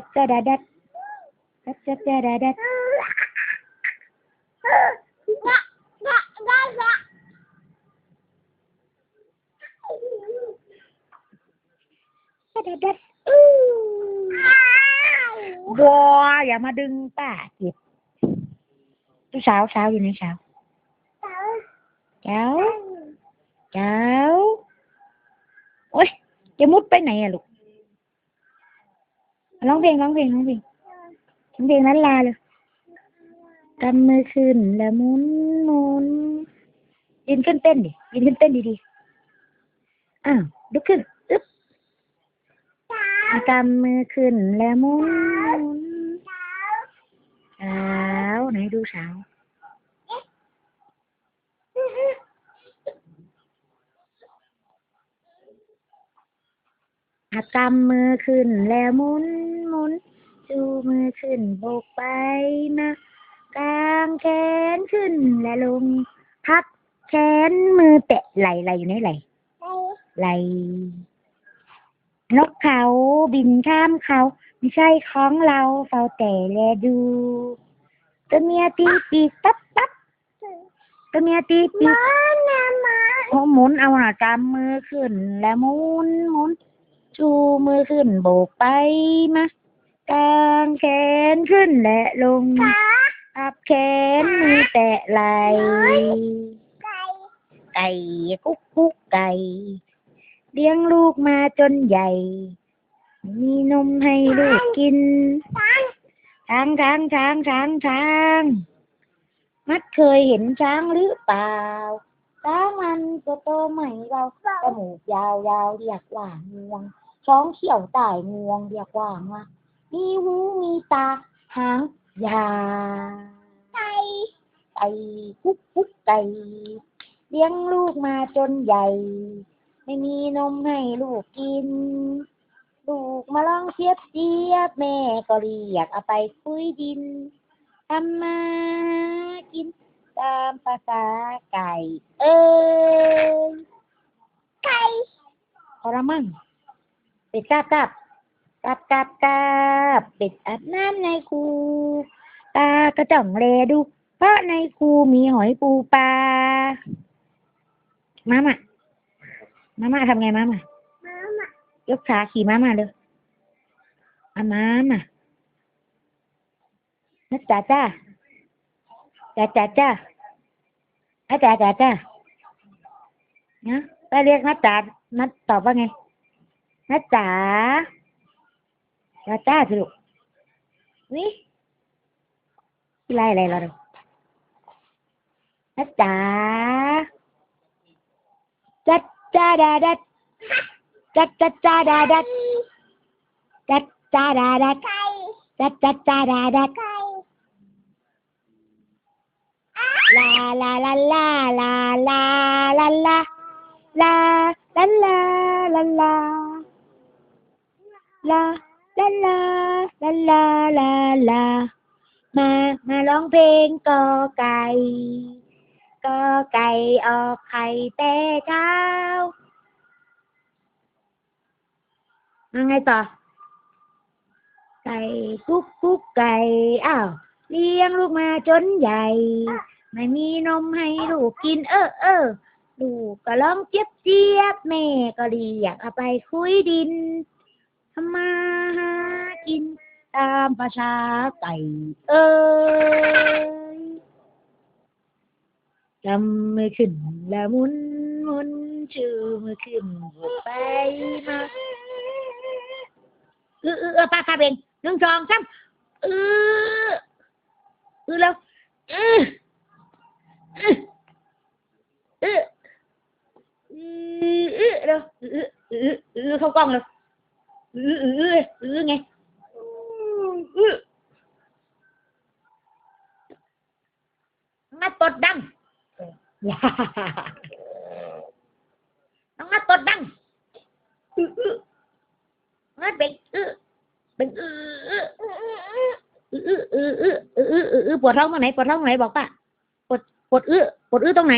ดัดจะดาดัดดัดจะจะดาดัดดัดดัดอู้บัวอย่ามาดึงป้าเจ็บดูสาวสาอยู่ในสาเจ้าเจ้าโอ๊ยจะมุดไปไหนอะลูก ร้องเพลงร้องเพลงร้องเพลงร้องเพลงนั้นลาเลยกำมือขึ้นแล้วหมุนหมุนยืนขึ้นเต้นดิยืนขึ้นเต้นดีๆอ้าวลุกขึ้นอึ๊บกำมือขึ้นแล้วหมุนมุนสาวไหนดูสาว อากำมือขึ้นแล้วหมุนหมุนจูมือขึ้นโบกไปมากางแขนขึ้นและลง พับแขนมือแตะไหลไหลอยู่ในไหลไหลนกเขาบินข้ามเขาไม่ใช่ของเราเฝ้าแต่แลดูตัวเมียตีปีกปั๊บปั๊บตัวเมียตีปีกโอ้หมุนเอาหน่ะกำมือขึ้น แล้วหมุนหมุน ชูมือขึ้นโบกไปมากางแขนขึ้นและลงอับแขนมือแตะไหลไก่กุ๊กกุ๊กไก่เลี้ยงลูกมาจนใหญ่ มีนมให้ลูกกินช้างช้างช้างช้างช้าง มัดเคยเห็นช้างหรือเปล่าช้างมันตัวโตใหม่เราจมูกยาวยาวเรียกว่างวง ช้องเขียวต่ายงวงเรียกว่าว่ามีหูมีตา หางยาวไก่ไก่กุ๊กกุ๊กไก่ เลี้ยงลูกมาจนใหญ่ ไม่มีนมให้ลูกกิน ลูกมาลองเทียบเทียบแม่ก็เรียกเอาไปคุยดินทำมากินตามภาษาไก่ เอ้ยไก่พอละมั่ง ป็ดกาบกาบกาบกาบกาบเป็ดอาบน้ำในคูตากระจ่องแลดู เพราะในคูมีหอยปูปลามาม่ะมาม่ะทำไงมาม่ะยกขาขี่มาม่ะเลยอามาม่ะนัดจ้าจ้าจ้าจ้าจ้าอาจ้าจ้าจ้านะไปเรียกนัดจ้านัดตอบว่าไง น้าจ๋าจ้าจ้าสิลูกนี่ที่ไรอะไรเราดูน้าจ๋าจัดจ้าดาดัดจัดจัดจ้าดาดัดจัดจ้าดาดัดจัดจัดจ้าดาดัดลาลาลาลาลาลาลาลาลาลาลาลา ลาลาลาลาลาลาลามามาร้องเพลงกอไก่กอไก่ออกไข่แต่เช้ามาไงต่อ ไก่กุ๊กกุ๊กไก่อ้าวเลี้ยงลูกมาจนใหญ่ ไม่มีนมให้ลูกกิน เออเออลูกก็ร้องเจี๊ยบเจี๊ยบแม่ก็เรียกเอาไปคุยดินำมาหากิน ตามภาษาไก่เอ้ยจำมือขึ้นแล้วมุนมุนชูมือขึ้นบวกไปมาเออเออเออป้าคาเบงหนึ่งสองสามเออเออแล้วเออเออเออเออเออแล้วเออเออเออเข้ากล้องแล้ว อืออืออือไงอืองมาตดดังต้องงัตดดังอืออืองัเป็นอือเป็นอืออืออืออืออืออืออือปวดท้องตรงไหนปวดท้องงไหนบอกป่ะปวดปวดอือปวดอือตรงไหน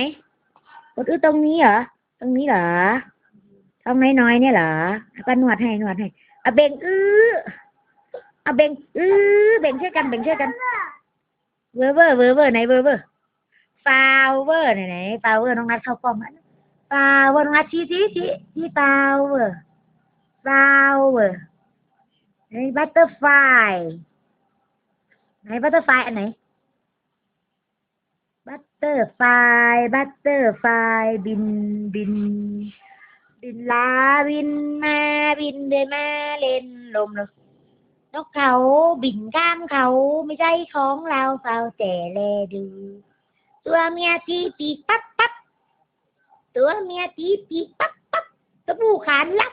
ปวดอือตรงนี้เหรอตรงนี้เหรอ ท้องน้อยๆเนี่ยเหรอก็นวดให้นวดให้เอะเบ่งอื้อเอาเบ่งเออเบ่งช่วยกันเบ่งช่วยกันเวอร์เวอร์เวอร์เวอร์ไหนเวอร์เวอร์ฟาวเวอร์ไหนไหนฟาวเวอร์น้องนัดเข้ากล้องอะฟาวเวอร์น้องนัดชี้ชี้ชี้ชี้ฟาวเวอร์ฟาวเวอร์ไหนบัตเตอร์ไฟไหนบัตเตอร์ไฟอันไหนบัตเตอร์ไฟบัตเตอร์ไฟบินบิน บินลาบินมาบินเดินมาเล่นลมเลยนกเขาบินข้ามเขาไม่ใช่ของเราเฝ้าแต่แลดู ตัวเมียตีปีกปั๊บปั๊บตัวเมียตีปีกปั๊บปั๊บตัวผู้ขานลับ